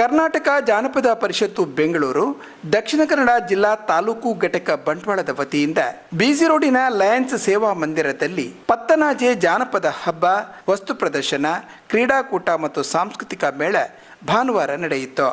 ಕರ್ನಾಟಕ ಜಾನಪದ ಪರಿಷತ್ತು ಬೆಂಗಳೂರು, ದಕ್ಷಿಣ ಕನ್ನಡ ಜಿಲ್ಲಾ ತಾಲೂಕು ಘಟಕ ಬಂಟ್ವಾಳದ ವತಿಯಿಂದ ಬಿಸಿ ರೋಡಿನ ಲಯನ್ಸ್ ಸೇವಾ ಮಂದಿರದಲ್ಲಿ ಪತ್ತನಾಜೆ ಜಾನಪದ ಹಬ್ಬ, ವಸ್ತು ಪ್ರದರ್ಶನ, ಕ್ರೀಡಾಕೂಟ ಮತ್ತು ಸಾಂಸ್ಕೃತಿಕ ಮೇಳ ಭಾನುವಾರ ನಡೆಯಿತು.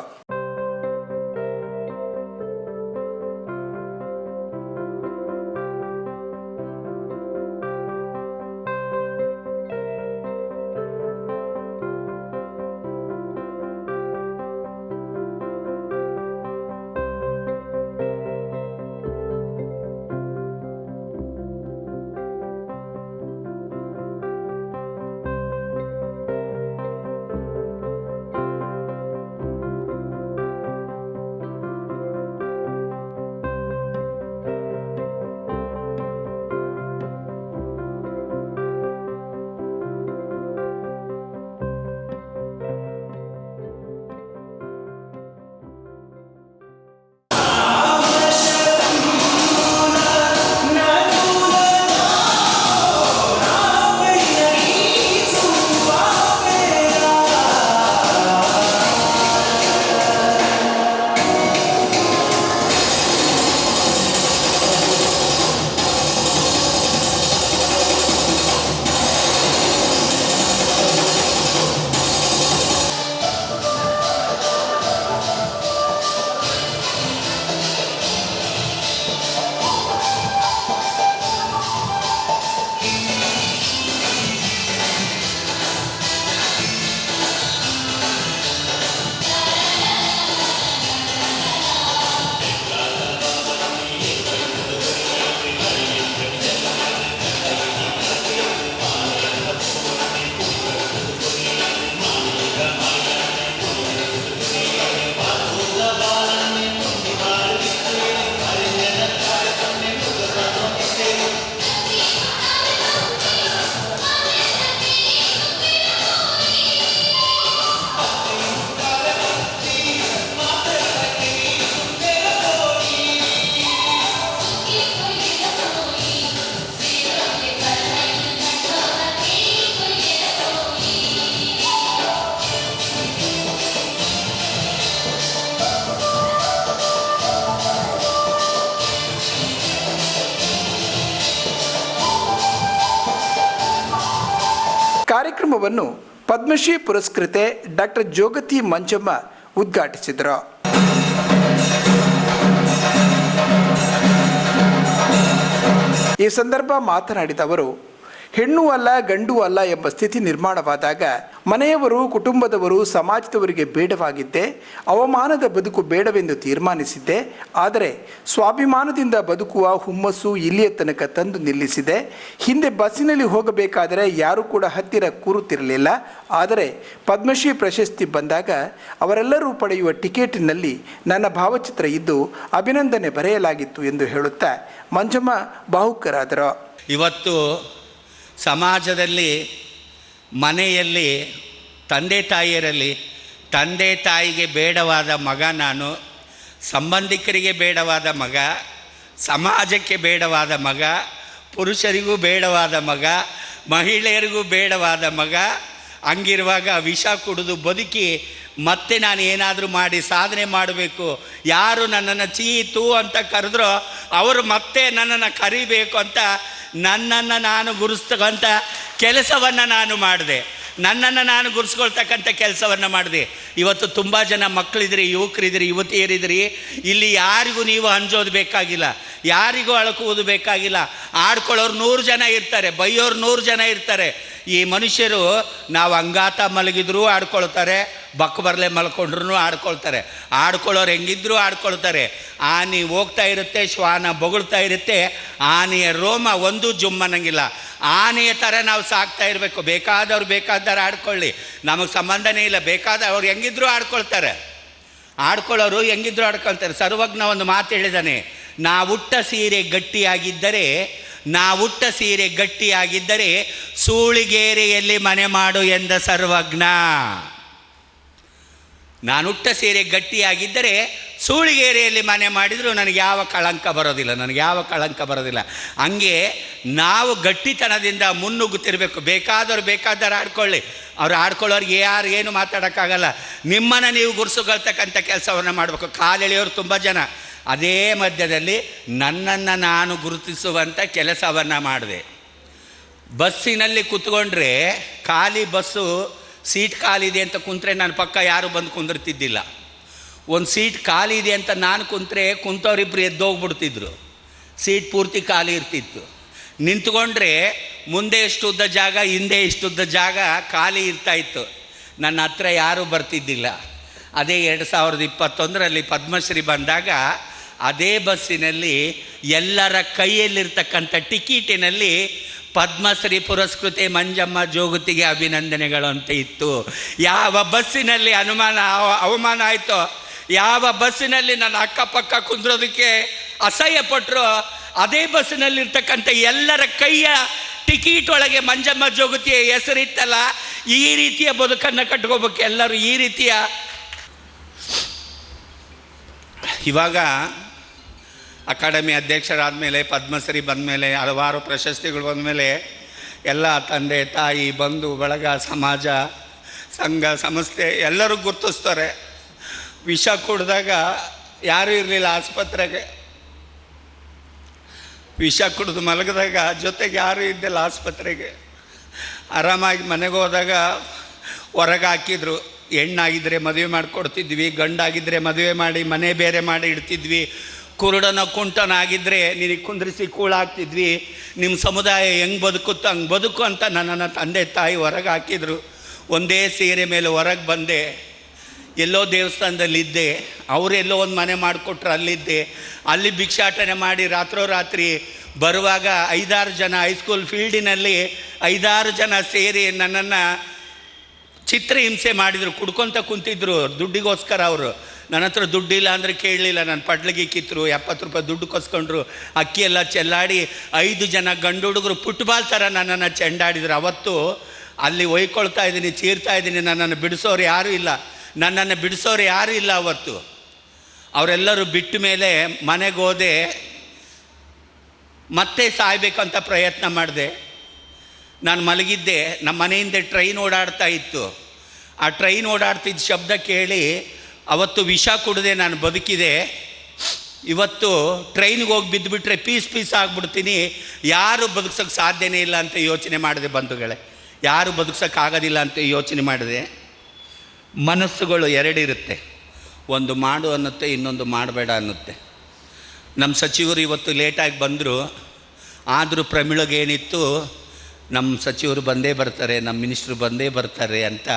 ಕಾರ್ಯಕ್ರಮವನ್ನು ಪದ್ಮಶ್ರೀ ಪುರಸ್ಕೃತೆ ಡಾಕ್ಟರ್ ಜೋಗತಿ ಮಂಜಮ್ಮ ಉದ್ಘಾಟಿಸಿದರು. ಈ ಸಂದರ್ಭ ಮಾತನಾಡಿದ ಅವರು, ಹೆಣ್ಣು ಅಲ್ಲ ಗಂಡು ಅಲ್ಲ ಎಂಬ ಸ್ಥಿತಿ ನಿರ್ಮಾಣವಾದಾಗ ಮನೆಯವರು, ಕುಟುಂಬದವರು, ಸಮಾಜದವರಿಗೆ ಬೇಡವಾಗಿದ್ದೆ. ಅವಮಾನದ ಬದುಕು ಬೇಡವೆಂದು ತೀರ್ಮಾನಿಸಿದ್ದೆ. ಆದರೆ ಸ್ವಾಭಿಮಾನದಿಂದ ಬದುಕುವ ಹುಮ್ಮಸ್ಸು ಇಲ್ಲಿಯ ತನಕ ತಂದು ನಿಲ್ಲಿಸಿದೆ. ಹಿಂದೆ ಬಸ್ಸಿನಲ್ಲಿ ಹೋಗಬೇಕಾದರೆ ಯಾರೂ ಕೂಡ ಹತ್ತಿರ ಕೂರುತ್ತಿರಲಿಲ್ಲ. ಆದರೆ ಪದ್ಮಶ್ರೀ ಪ್ರಶಸ್ತಿ ಬಂದಾಗ ಅವರೆಲ್ಲರೂ ಪಡೆಯುವ ಟಿಕೆಟಿನಲ್ಲಿ ನನ್ನ ಭಾವಚಿತ್ರ ಇದ್ದು ಅಭಿನಂದನೆ ಬರೆಯಲಾಗಿತ್ತು ಎಂದು ಹೇಳುತ್ತಾ ಮಂಜಮ್ಮ ಬಾಹುಕರಾದರು. ಇವತ್ತು ಸಮಾಜದಲ್ಲಿ ಮನೆಯಲ್ಲಿ ತಂದೆ ತಾಯಿಯರಲ್ಲಿ, ತಂದೆ ತಾಯಿಗೆ ಬೇಡವಾದ ಮಗ ನಾನು, ಸಂಬಂಧಿಕರಿಗೆ ಬೇಡವಾದ ಮಗ, ಸಮಾಜಕ್ಕೆ ಬೇಡವಾದ ಮಗ, ಪುರುಷರಿಗೂ ಬೇಡವಾದ ಮಗ, ಮಹಿಳೆಯರಿಗೂ ಬೇಡವಾದ ಮಗ, ಹಂಗಿರುವಾಗ ವಿಷ ಕುಡಿದು ಬದುಕಿ ಮತ್ತೆ ನಾನು ಏನಾದರೂ ಮಾಡಿ ಸಾಧನೆ ಮಾಡಬೇಕು, ಯಾರು ನನ್ನನ್ನು ಚೀತು ಅಂತ ಕರೆದ್ರೋ ಅವರು ಮತ್ತೆ ನನ್ನನ್ನು ಕರಿಬೇಕು ಅಂತ ನನ್ನನ್ನು ನಾನು ಗುರುಸ್ತಕ್ಕಂಥ ಕೆಲಸವನ್ನು ನಾನು ಮಾಡಿದೆ. ನನ್ನನ್ನು ನಾನು ಗುರುಸ್ಕೊಳ್ತಕ್ಕಂಥ ಕೆಲಸವನ್ನು ಮಾಡಿದೆ. ಇವತ್ತು ತುಂಬ ಜನ ಮಕ್ಕಳಿದ್ರಿ ಯುವಕರಿದ್ರಿ, ಯುವತಿಯರಿದ್ರಿ. ಇಲ್ಲಿ ಯಾರಿಗೂ ನೀವು ಅಂಜೋದು ಬೇಕಾಗಿಲ್ಲ. ಯಾರಿಗೂ ಅಳಕುವುದು ಬೇಕಾಗಿಲ್ಲ. ಆಡ್ಕೊಳ್ಳೋರು ನೂರು ಜನ ಇರ್ತಾರೆ, ಬೈಯೋರು ನೂರು ಜನ ಇರ್ತಾರೆ. ಈ ಮನುಷ್ಯರು ನಾವು ಅಂಗಾತ ಮಲಗಿದ್ರೂ ಆಡ್ಕೊಳ್ತಾರೆ, ಬಕ್ ಬರಲೆ ಮಲ್ಕೊಂಡ್ರೂ ಆಡ್ಕೊಳ್ತಾರೆ. ಆಡ್ಕೊಳ್ಳೋರು ಹೆಂಗಿದ್ರೂ ಆಡ್ಕೊಳ್ತಾರೆ. ಆನೆ ಹೋಗ್ತಾ ಇರುತ್ತೆ, ಶ್ವಾನ ಬೊಗಳ್ತಾ ಇರುತ್ತೆ. ಆನೆಯ ರೋಮ ಒಂದು ಜುಮ್ಮನಂಗಿಲ್ಲ. ಆನೆಯ ಥರ ನಾವು ಸಾಕ್ತಾ ಇರಬೇಕು. ಬೇಕಾದವ್ರು ಬೇಕಾದವ್ರು ಆಡ್ಕೊಳ್ಳಿ. ನಮಗೆ ಸಂಬಂಧನೇ ಇಲ್ಲ. ಬೇಕಾದ ಅವ್ರು ಹೆಂಗಿದ್ರು ಆಡ್ಕೊಳ್ತಾರೆ. ಆಡ್ಕೊಳ್ಳೋರು ಹೆಂಗಿದ್ರು ಆಡ್ಕೊಳ್ತಾರೆ. ಸರ್ವಜ್ಞ ಒಂದು ಮಾತು ಹೇಳಿದಾನೆ. ನಾವುಟ್ಟ ಸೀರೆ ಗಟ್ಟಿಯಾಗಿದ್ದರೆ ನಾವುಟ್ಟ ಸೀರೆ ಗಟ್ಟಿಯಾಗಿದ್ದರೆ, ಸೂಳಿಗೇರೆಯಲ್ಲಿ ಮನೆ ಮಾಡು ಎಂದ ಸರ್ವಜ್ಞ. ನಾನುಟ್ಟ ಸೀರೆ ಗಟ್ಟಿಯಾಗಿದ್ದರೆ ಸೂಳಿಗೇರಿಯಲ್ಲಿ ಮನೆ ಮಾಡಿದರೂ ನನಗೆ ಯಾವ ಕಳಂಕ ಬರೋದಿಲ್ಲ, ನನಗೆ ಯಾವ ಕಳಂಕ ಬರೋದಿಲ್ಲ. ಹಂಗೆ ನಾವು ಗಟ್ಟಿತನದಿಂದ ಮುನ್ನುಗ್ಗುತ್ತಿರಬೇಕು, ಬೇಕಾದವ್ರು ಬೇಕಾದವ್ರು ಆಡ್ಕೊಳ್ಳಿ. ಅವ್ರು ಆಡ್ಕೊಳ್ಳೋರಿಗೆ ಯಾರು ಏನು ಮಾತಾಡೋಕ್ಕಾಗಲ್ಲ. ನಿಮ್ಮನ್ನು ನೀವು ಗುರುಸುಗೊಳ್ತಕ್ಕಂಥ ಕೆಲಸವನ್ನು ಮಾಡಬೇಕು, ಕಾಲೆಳೆಯೋರು ತುಂಬ ಜನ. ಅದೇ ಮಧ್ಯದಲ್ಲಿ ನನ್ನನ್ನು ನಾನು ಗುರುತಿಸುವಂಥ ಕೆಲಸವನ್ನು ಮಾಡಿದೆ. ಬಸ್ಸಿನಲ್ಲಿ ಕೂತ್ಕೊಂಡ್ರೆ ಖಾಲಿ ಬಸ್ಸು, ಸೀಟ್ ಖಾಲಿದೆ ಅಂತ ಕುಂತ್ರೆ ನನ್ನ ಪಕ್ಕ ಯಾರು ಬಂದು ಕುಂದಿರ್ತಿದ್ದಿಲ್ಲ. ಒಂದು ಸೀಟ್ ಖಾಲಿ ಇದೆ ಅಂತ ನಾನು ಕುಂತ್ರೆ ಕುಂತವ್ರಿಬ್ರು ಎದ್ದೋಗ್ಬಿಡ್ತಿದ್ರು. ಸೀಟ್ ಪೂರ್ತಿ ಖಾಲಿ ಇರ್ತಿತ್ತು. ನಿಂತ್ಕೊಂಡ್ರೆ ಮುಂದೆ ಇಷ್ಟುದ್ದ ಜಾಗ, ಹಿಂದೆ ಇಷ್ಟುದ್ದ ಜಾಗ ಖಾಲಿ ಇರ್ತಾ ಇತ್ತು. ನನ್ನ ಹತ್ರ ಯಾರೂ ಬರ್ತಿದ್ದಿಲ್ಲ. ಅದೇ ಎರಡು ಸಾವಿರದ ಇಪ್ಪತ್ತೊಂದರಲ್ಲಿ ಪದ್ಮಶ್ರೀ ಬಂದಾಗ ಅದೇ ಬಸ್ಸಿನಲ್ಲಿ ಎಲ್ಲರ ಕೈಯಲ್ಲಿರ್ತಕ್ಕಂಥ ಟಿಕೀಟಿನಲ್ಲಿ ಪದ್ಮಶ್ರೀ ಪುರಸ್ಕೃತೆ ಮಂಜಮ್ಮ ಜೋಗುತಿಗೆ ಅಭಿನಂದನೆಗಳು ಅಂತ ಇತ್ತು. ಯಾವ ಬಸ್ಸಿನಲ್ಲಿ ಅನುಮಾನ, ಅವ- ಅವಮಾನ ಆಯಿತೋ ಯಾವ ಬಸ್ಸಿನಲ್ಲಿ ನನ್ನ ಅಕ್ಕಪಕ್ಕ ಕುಂದ್ರೋದಕ್ಕೆ ಅಸಹ್ಯ ಪಟ್ಟರು ಅದೇ ಬಸ್ಸಿನಲ್ಲಿರ್ತಕ್ಕಂಥ ಎಲ್ಲರ ಕೈಯ ಟಿಕೀಟ್ ಒಳಗೆ ಮಂಜಮ್ಮ ಜೋಗತಿಯ ಹೆಸರಿತ್ತಲ್ಲ, ಈ ರೀತಿಯ ಬದುಕನ್ನು ಕಟ್ಕೋಬೇಕು ಎಲ್ಲರೂ, ಈ ರೀತಿಯ. ಇವಾಗ ಅಕಾಡೆಮಿ ಅಧ್ಯಕ್ಷರಾದ ಮೇಲೆ ಪದ್ಮಶ್ರೀ ಬಂದ ಮೇಲೆ ಹಲವಾರು ಪ್ರಶಸ್ತಿಗಳು ಬಂದ ಮೇಲೆ ಎಲ್ಲ ತಂದೆ, ತಾಯಿ, ಬಂಧು, ಬಳಗ, ಸಮಾಜ, ಸಂಘ, ಸಂಸ್ಥೆ ಎಲ್ಲರೂ ಗುರ್ತಿಸ್ತಾರೆ. ವಿಷ ಕುಡಿದಾಗ ಯಾರೂ ಇರಲಿಲ್ಲ, ಆಸ್ಪತ್ರೆಗೆ. ವಿಷ ಕುಡಿದು ಮಲಗಿದಾಗ ಜೊತೆಗೆ ಯಾರೂ ಇದ್ದಿಲ್ಲ ಆಸ್ಪತ್ರೆಗೆ. ಆರಾಮಾಗಿ ಮನೆಗೆ ಹೋದಾಗ ಹೊರಗೆ ಹಾಕಿದ್ರು. ಹೆಣ್ಣಾಗಿದ್ದರೆ ಮದುವೆ ಮಾಡಿಕೊಡ್ತಿದ್ವಿ ಗಂಡಾಗಿದ್ದರೆ ಮದುವೆ ಮಾಡಿ, ಮನೆ ಬೇರೆ ಮಾಡಿ ಇಡ್ತಿದ್ವಿ. ಕುರುಡನ ಕುಂಟನ ಕುಂಟನಾಗಿದ್ದರೆ ನಿನಗೆ ಕುಂದ್ರಿಸಿ ಕೂಳಾಗ್ತಿದ್ವಿ ನಿಮ್ಮ ಸಮುದಾಯ ಹೆಂಗೆ ಬದುಕುತ್ತೋ ಹಂಗೆ ಬದುಕು ಅಂತ ನನ್ನನ್ನು ತಂದೆ ತಾಯಿ ಹೊರಗೆ ಹಾಕಿದ್ರು. ಒಂದೇ ಸೀರೆ ಮೇಲೆ ಹೊರಗೆ ಬಂದೆ. ಎಲ್ಲೋ ದೇವಸ್ಥಾನದಲ್ಲಿದ್ದೆ ಅವರೆಲ್ಲೋ ಒಂದು ಮನೆ ಮಾಡಿಕೊಟ್ರು ಅಲ್ಲಿದ್ದೆ. ಅಲ್ಲಿ ಭಿಕ್ಷಾಟನೆ ಮಾಡಿ ರಾತ್ರೋರಾತ್ರಿ ಬರುವಾಗ ಐದಾರು ಜನ ಹೈಸ್ಕೂಲ್ ಫೀಲ್ಡಿನಲ್ಲಿ ಐದಾರು ಜನ ಸೇರಿ ನನ್ನನ್ನು ಚಿತ್ರಹಿಂಸೆ ಮಾಡಿದರು, ಕುಡ್ಕೊತ ಕುಂತಿದ್ರು ದುಡ್ಡಿಗೋಸ್ಕರ ಅವರು. ನನ್ನ ಹತ್ರ ದುಡ್ಡಿಲ್ಲ ಅಂದರೆ ಕೇಳಲಿಲ್ಲ, ನಾನು ಪಡ್ಲಿಗೆ ಕಿತ್ತರು ಎಪ್ಪತ್ತು ರೂಪಾಯಿ ದುಡ್ಡು ಕೊಸ್ಕೊಂಡ್ರು. ಅಕ್ಕಿ ಎಲ್ಲ ಚೆಲ್ಲಾಡಿ ಐದು ಜನ ಗಂಡು ಹುಡುಗರು ಫುಟ್ಬಾಲ್ ಥರ ನನ್ನನ್ನು ಚೆಂಡಾಡಿದರು. ಅವತ್ತು ಅಲ್ಲಿ ಒಯ್ಕೊಳ್ತಾ ಇದ್ದೀನಿ, ಚೀರ್ತಾ ಇದ್ದೀನಿ, ನನ್ನನ್ನು ಬಿಡಿಸೋರು ಯಾರೂ ಇಲ್ಲ. ನನ್ನನ್ನು ಬಿಡಿಸೋರು ಯಾರೂ ಇಲ್ಲ ಅವತ್ತು. ಅವರೆಲ್ಲರೂ ಬಿಟ್ಟ ಮೇಲೆ ಮನೆಗೆ ಹೋದೆ. ಮತ್ತೆ ಸಾಯ್ಬೇಕಂತ ಪ್ರಯತ್ನ ಮಾಡಿದೆ. ನಾನು ಮಲಗಿದ್ದೆ. ನಮ್ಮ ಮನೆಯಿಂದ ಟ್ರೈನ್ ಓಡಾಡ್ತಾ ಇತ್ತು. ಆ ಟ್ರೈನ್ ಓಡಾಡ್ತಿದ್ದ ಶಬ್ದ ಕೇಳಿ ಅವತ್ತು ವಿಷ ಕುಡದೆ, ನಾನು ಬದುಕಿದೆ. ಇವತ್ತು ಟ್ರೈನ್ಗೆ ಹೋಗಿ ಬಿದ್ದುಬಿಟ್ರೆ ಪೀಸ್ ಪೀಸ್ ಆಗಿಬಿಡ್ತೀನಿ. ಯಾರು ಬದುಕ್ಸೋಕ್ಕೆ ಸಾಧ್ಯನೇ ಇಲ್ಲ ಅಂತ ಯೋಚನೆ ಮಾಡಿದೆ ಬಂಧುಗಳೇ. ಯಾರು ಬದುಕ್ಸೋಕ್ಕಾಗೋದಿಲ್ಲ ಅಂತ ಯೋಚನೆ ಮಾಡಿದೆ. ಮನಸ್ಸುಗಳು ಎರಡಿರುತ್ತೆ. ಒಂದು ಮಾಡು ಅನ್ನುತ್ತೆ, ಇನ್ನೊಂದು ಮಾಡಬೇಡ ಅನ್ನುತ್ತೆ. ನಮ್ಮ ಸಚಿವರು ಇವತ್ತು ಲೇಟಾಗಿ ಬಂದರು. ಆದರೂ ಪ್ರಮಿಳಗೇನಿತ್ತು ನಮ್ಮ ಸಚಿವರು ಬಂದೇ ಬರ್ತಾರೆ ನಮ್ಮ ಮಿನಿಸ್ಟ್ರು ಬಂದೇ ಬರ್ತಾರೆ ಅಂತ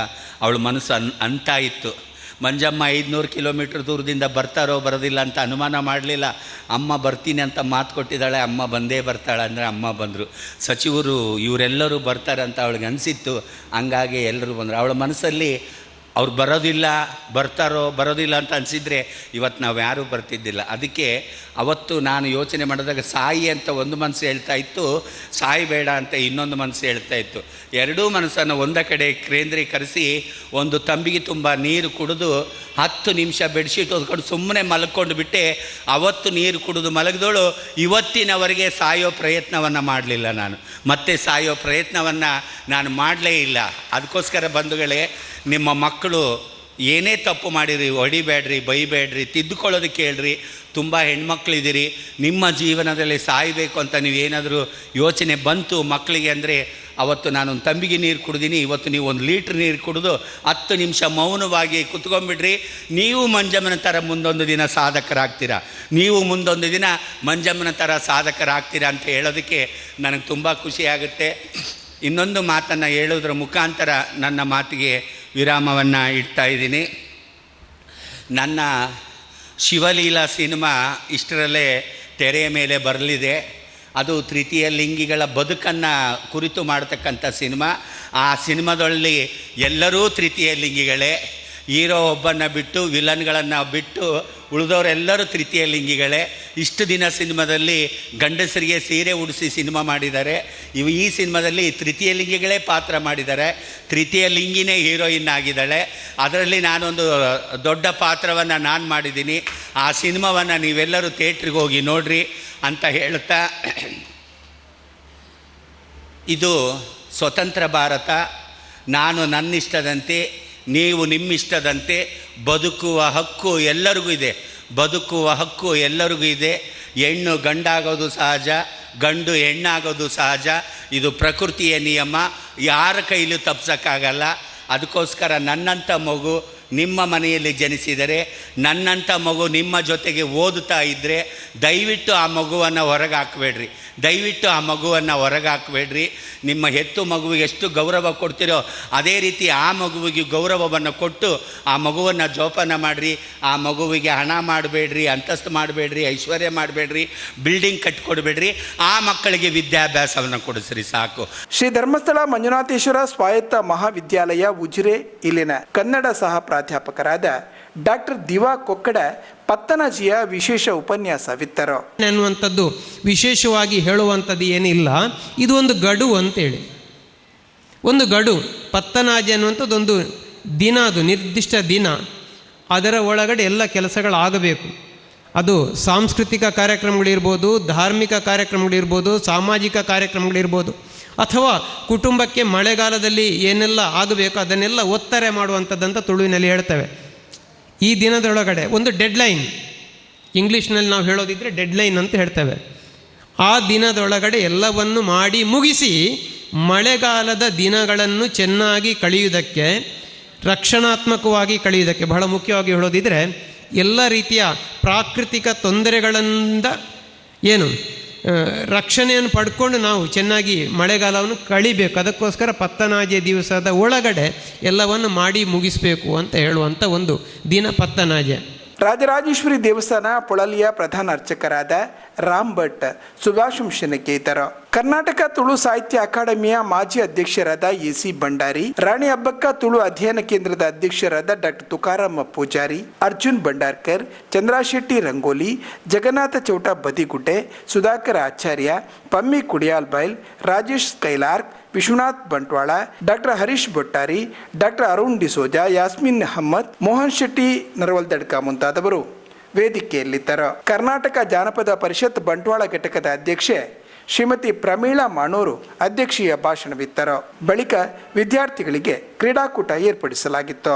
ಅವಳ ಮನಸ್ಸು ಅನ್, ಅಂತ ಇತ್ತು. ಮಂಜಮ್ಮ ಐದುನೂರು ಕಿಲೋಮೀಟ್ರ್ ದೂರದಿಂದ ಬರ್ತಾರೋ ಬರೋದಿಲ್ಲ ಅಂತ ಅನುಮಾನ ಮಾಡಲಿಲ್ಲ. ಅಮ್ಮ ಬರ್ತೀನಿ ಅಂತ ಮಾತು ಕೊಟ್ಟಿದ್ದಾಳೆ, ಅಮ್ಮ ಬಂದೇ ಬರ್ತಾಳೆ ಅಂದರೆ ಅಮ್ಮ ಬಂದರು. ಸಚಿವರು ಇವರೆಲ್ಲರೂ ಬರ್ತಾರೆ ಅಂತ ಅವಳಿಗೆ ಅನಿಸಿತ್ತು. ಹಂಗಾಗಿ ಎಲ್ಲರೂ ಬಂದರು. ಅವಳ ಮನಸ್ಸಲ್ಲಿ ಅವ್ರು ಬರೋದಿಲ್ಲ, ಬರ್ತಾರೋ, ಬರೋದಿಲ್ಲ ಅಂತ ಅನಿಸಿದರೆ ಇವತ್ತು ನಾವು ಯಾರೂ ಬರ್ತಿದ್ದಿಲ್ಲ. ಅದಕ್ಕೆ ಅವತ್ತು ನಾನು ಯೋಚನೆ ಮಾಡಿದಾಗ ಸಾಯಿ ಅಂತ ಒಂದು ಮನಸ್ಸು ಹೇಳ್ತಾ ಇತ್ತು, ಸಾಯಿ ಬೇಡ ಅಂತ ಇನ್ನೊಂದು ಮನಸ್ಸು ಹೇಳ್ತಾ ಇತ್ತು. ಎರಡೂ ಮನಸ್ಸನ್ನು ಒಂದ ಕಡೆ ಕೇಂದ್ರೀಕರಿಸಿ ಒಂದು ತಂಬಿಗೆ ತುಂಬ ನೀರು ಕುಡಿದು ಹತ್ತು ನಿಮಿಷ ಬೆಡ್ಶೀಟ್ ಹೊದ್ಕೊಂಡು ಸುಮ್ಮನೆ ಮಲ್ಕೊಂಡು ಬಿಟ್ಟೆ, ಅವತ್ತು ನೀರು ಕುಡಿದು ಮಲಗಿದೋಳು ಇವತ್ತಿನವರೆಗೆ ಸಾಯೋ ಪ್ರಯತ್ನವನ್ನು ಮಾಡಲಿಲ್ಲ ನಾನು. ಮತ್ತೆ ಸಾಯೋ ಪ್ರಯತ್ನವನ್ನು ನಾನು ಮಾಡಲೇ ಇಲ್ಲ. ಅದಕ್ಕೋಸ್ಕರ ಬಂಧುಗಳೇ, ನಿಮ್ಮ ಮಕ್ಕಳು ಏನೇ ತಪ್ಪು ಮಾಡಿರಿ ಹೊಡಿಬೇಡ್ರಿ, ಬೈಬೇಡ್ರಿ, ತಿದ್ದುಕೊಳ್ಳೋದಕ್ಕೆ ಹೇಳ್ರಿ, ತುಂಬ ಹೆಣ್ಮಕ್ಳಿದ್ದೀರಿ, ನಿಮ್ಮ ಜೀವನದಲ್ಲಿ ಸಾಯಬೇಕು ಅಂತ ನೀವು ಏನಾದರೂ ಯೋಚನೆ ಬಂತು ಮಕ್ಕಳಿಗೆ ಅಂದರೆ, ಅವತ್ತು ನಾನೊಂದು ತಂಬಿಗೆ ನೀರು ಕುಡಿದೀನಿ, ಇವತ್ತು ನೀವು ಒಂದು ಲೀಟ್ರ್ ನೀರು ಕುಡಿದು ಹತ್ತು ನಿಮಿಷ ಮೌನವಾಗಿ ಕುತ್ಕೊಂಡ್ಬಿಡ್ರಿ, ನೀವು ಮಂಜಮ್ಮನ ಥರ ಮುಂದೊಂದು ದಿನ ಸಾಧಕರಾಗ್ತೀರಾ? ನೀವು ಮುಂದೊಂದು ದಿನ ಮಂಜಮ್ಮನ ಥರ ಸಾಧಕರಾಗ್ತೀರಾ ಅಂತ ಹೇಳೋದಕ್ಕೆ ನನಗೆ ತುಂಬ ಖುಷಿಯಾಗುತ್ತೆ ಇನ್ನೊಂದು ಮಾತನ್ನು ಹೇಳೋದ್ರ ಮುಖಾಂತರ ನನ್ನ ಮಾತಿಗೆ ವಿರಾಮವನ್ನು ಇಡ್ತಾ ಇದ್ದೀನಿ. ನನ್ನ ಶಿವಲೀಲಾ ಸಿನಿಮಾ ಇಷ್ಟರಲ್ಲೇ ತೆರೆಯ ಮೇಲೆ ಬರಲಿದೆ. ಅದು ತೃತೀಯ ಲಿಂಗಿಗಳ ಬದುಕನ್ನು ಕುರಿತು ಮಾಡತಕ್ಕಂಥ ಸಿನಿಮಾ. ಆ ಸಿನಿಮಾದಲ್ಲಿ ಎಲ್ಲರೂ ತೃತೀಯ ಲಿಂಗಿಗಳೇ. ಹೀರೋ ಒಬ್ಬನ ಬಿಟ್ಟು ವಿಲನ್ಗಳನ್ನು ಬಿಟ್ಟು ಉಳಿದವರೆಲ್ಲರೂ ತೃತೀಯ ಲಿಂಗಿಗಳೇ. ಇಷ್ಟು ದಿನ ಸಿನಿಮಾದಲ್ಲಿ ಗಂಡಸರಿಗೆ ಸೀರೆ ಉಡಿಸಿ ಸಿನಿಮಾ ಮಾಡಿದ್ದಾರೆ. ಇವು ಈ ಸಿನಿಮಾದಲ್ಲಿ ತೃತೀಯ ಲಿಂಗಿಗಳೇ ಪಾತ್ರ ಮಾಡಿದ್ದಾರೆ. ತೃತೀಯ ಲಿಂಗಿನೇ ಹೀರೋಯಿನ್ ಆಗಿದ್ದಾಳೆ. ಅದರಲ್ಲಿ ನಾನೊಂದು ದೊಡ್ಡ ಪಾತ್ರವನ್ನು ನಾನು ಮಾಡಿದ್ದೀನಿ. ಆ ಸಿನಿಮಾವನ್ನು ನೀವೆಲ್ಲರೂ ಥಿಯೇಟ್ರಿಗೆ ಹೋಗಿ ನೋಡ್ರಿ ಅಂತ ಹೇಳ್ತಾ. ಇದು ಸ್ವತಂತ್ರ ಭಾರತ. ನಾನು ನನ್ನಿಷ್ಟದಂತೆ ನೀವು ನಿಮ್ಮಿಷ್ಟದಂತೆ ಬದುಕುವ ಹಕ್ಕು ಎಲ್ಲರಿಗೂ ಇದೆ. ಬದುಕುವ ಹಕ್ಕು ಎಲ್ಲರಿಗೂ ಇದೆ. ಹೆಣ್ಣು ಗಂಡಾಗೋದು ಸಹಜ, ಗಂಡು ಹೆಣ್ಣಾಗೋದು ಸಹಜ. ಇದು ಪ್ರಕೃತಿಯ ನಿಯಮ. ಯಾರ ಕೈಲೂ ತಪ್ಸೋಕ್ಕಾಗಲ್ಲ. ಅದಕ್ಕೋಸ್ಕರ ನನ್ನಂಥ ಮಗು ನಿಮ್ಮ ಮನೆಯಲ್ಲಿ ಜನಿಸಿದರೆ ನನ್ನಂಥ ಮಗು ನಿಮ್ಮ ಜೊತೆಗೆ ಓದುತ್ತಾ ಇದ್ದರೆ ದಯವಿಟ್ಟು ಆ ಮಗುವನ್ನು ಹೊರಗೆ ಹಾಕಬೇಡ್ರಿ ದಯವಿಟ್ಟು ಆ ಮಗುವನ್ನು ಹೊರಗೆ ಹಾಕಬೇಡ್ರಿ ನಿಮ್ಮ ಹೆತ್ತು ಮಗುವಿಗೆ ಎಷ್ಟು ಗೌರವ ಕೊಡ್ತೀರೋ ಅದೇ ರೀತಿ ಆ ಮಗುವಿಗೆ ಗೌರವವನ್ನು ಕೊಟ್ಟು ಆ ಮಗುವನ್ನು ಜೋಪಾನ ಮಾಡಿರಿ, ಆ ಮಗುವಿಗೆ ಹಣ ಮಾಡಬೇಡ್ರಿ, ಅಂತಸ್ತು ಮಾಡಬೇಡ್ರಿ, ಐಶ್ವರ್ಯ ಮಾಡಬೇಡ್ರಿ, ಬಿಲ್ಡಿಂಗ್ ಕಟ್ಕೊಡ್ಬೇಡ್ರಿ, ಆ ಮಕ್ಕಳಿಗೆ ವಿದ್ಯಾಭ್ಯಾಸವನ್ನು ಕೊಡಿಸ್ರಿ ಸಾಕು. ಶ್ರೀ ಧರ್ಮಸ್ಥಳ ಮಂಜುನಾಥೇಶ್ವರ ಸ್ವಾಯತ್ತ ಮಹಾವಿದ್ಯಾಲಯ ಉಜಿರೆ ಇಲ್ಲಿನ ಕನ್ನಡ ಸಹ ಪ್ರಾಧ್ಯಾಪಕರಾದ ಡಾಕ್ಟರ್ ದಿವಾ ಕೊಕ್ಕಡ ಪತ್ತನಜಿಯ ವಿಶೇಷ ಉಪನ್ಯಾಸ ವಿತ್ತರ. ಅನ್ನುವಂಥದ್ದು ವಿಶೇಷವಾಗಿ ಹೇಳುವಂಥದ್ದು ಏನಿಲ್ಲ. ಇದು ಒಂದು ಗಡು ಅಂತೇಳಿ. ಒಂದು ಗಡು, ಪತ್ತನಾಜಿ ಅನ್ನುವಂಥದ್ದೊಂದು ದಿನ ಅದು, ನಿರ್ದಿಷ್ಟ ದಿನ. ಅದರ ಒಳಗಡೆ ಎಲ್ಲ ಕೆಲಸಗಳಾಗಬೇಕು. ಅದು ಸಾಂಸ್ಕೃತಿಕ ಕಾರ್ಯಕ್ರಮಗಳಿರ್ಬೋದು, ಧಾರ್ಮಿಕ ಕಾರ್ಯಕ್ರಮಗಳಿರ್ಬೋದು, ಸಾಮಾಜಿಕ ಕಾರ್ಯಕ್ರಮಗಳಿರ್ಬೋದು. ಅಥವಾ ಕುಟುಂಬಕ್ಕೆ ಮಳೆಗಾಲದಲ್ಲಿ ಏನೆಲ್ಲ ಆಗಬೇಕು ಅದನ್ನೆಲ್ಲ ಒತ್ತರೆ ಮಾಡುವಂಥದ್ದಂತ ತುಳುವಿನಲ್ಲಿ ಹೇಳ್ತೇವೆ. ಈ ದಿನದೊಳಗಡೆ ಒಂದು ಡೆಡ್ಲೈನ್ ಇಂಗ್ಲೀಷ್ನಲ್ಲಿ ನಾವು ಹೇಳೋದಿದ್ರೆ ಡೆಡ್ಲೈನ್ ಅಂತ ಹೇಳ್ತೇವೆ. ಆ ದಿನದೊಳಗಡೆ ಎಲ್ಲವನ್ನು ಮಾಡಿ ಮುಗಿಸಿ ಮಳೆಗಾಲದ ದಿನಗಳನ್ನು ಚೆನ್ನಾಗಿ ಕಳೆಯುವುದಕ್ಕೆ, ರಕ್ಷಣಾತ್ಮಕವಾಗಿ ಕಳೆಯುವುದಕ್ಕೆ ಬಹಳ ಮುಖ್ಯವಾಗಿ ಹೇಳೋದಿದ್ರೆ ಎಲ್ಲ ರೀತಿಯ ಪ್ರಾಕೃತಿಕ ತೊಂದರೆಗಳಿಂದ ಏನು? ರಕ್ಷಣೆಯನ್ನು ಪಡ್ಕೊಂಡು ನಾವು ಚೆನ್ನಾಗಿ ಮಳೆಗಾಲವನ್ನು ಕಳಿಬೇಕು. ಅದಕ್ಕೋಸ್ಕರ ಪತ್ತನಾಜೆ ದಿವಸದ ಒಳಗಡೆ ಎಲ್ಲವನ್ನು ಮಾಡಿ ಮುಗಿಸಬೇಕು ಅಂತ ಹೇಳುವಂಥ ಒಂದು ದಿನ ಪತ್ತನಾಜೆ. ರಾಜರಾಜೇಶ್ವರಿ ದೇವಸ್ಥಾನ ಪೊಳಲಿಯ ಪ್ರಧಾನ ಅರ್ಚಕರಾದ ರಾಮ್ ಭಟ್, ಸುಭಾಷಂ ಇದ್ದರು ಕರ್ನಾಟಕ ತುಳು ಸಾಹಿತ್ಯ ಅಕಾಡೆಮಿಯ ಮಾಜಿ ಅಧ್ಯಕ್ಷರಾದ ಎ ಸಿ ಭಂಡಾರಿ, ರಾಣಿ ಹಬ್ಬಕ್ಕ ತುಳು ಅಧ್ಯಯನ ಕೇಂದ್ರದ ಅಧ್ಯಕ್ಷರಾದ doctor Tukarama Poojary, Arjun Bhandarkar, Chandrashetty Rangoli, Jagannatha Chouta Badigudde, Sudhakar Acharya, Pammi Kudiyal Bail, Rajesh Kailark Vishwanath Bantwal, doctor Harish Bhattari doctor Arun D'Souza, Yasmin Ahmed Mohan Shetty, Naraval Dadka ಮುಂತಾದವರು ವೇದಿಕೆಯಲ್ಲಿದ್ದರು. ಕರ್ನಾಟಕ ಜಾನಪದ ಪರಿಷತ್ ಬಂಟ್ವಾಳ ಘಟಕದ ಅಧ್ಯಕ್ಷೆ ಶ್ರೀಮತಿ ಪ್ರಮೀಳಾ ಮಾಣೂರು ಅಧ್ಯಕ್ಷೀಯ ಭಾಷಣವಿತ್ತರು ಬಳಿಕ ವಿದ್ಯಾರ್ಥಿಗಳಿಗೆ ಕ್ರೀಡಾಕೂಟ ಏರ್ಪಡಿಸಲಾಗಿತ್ತು.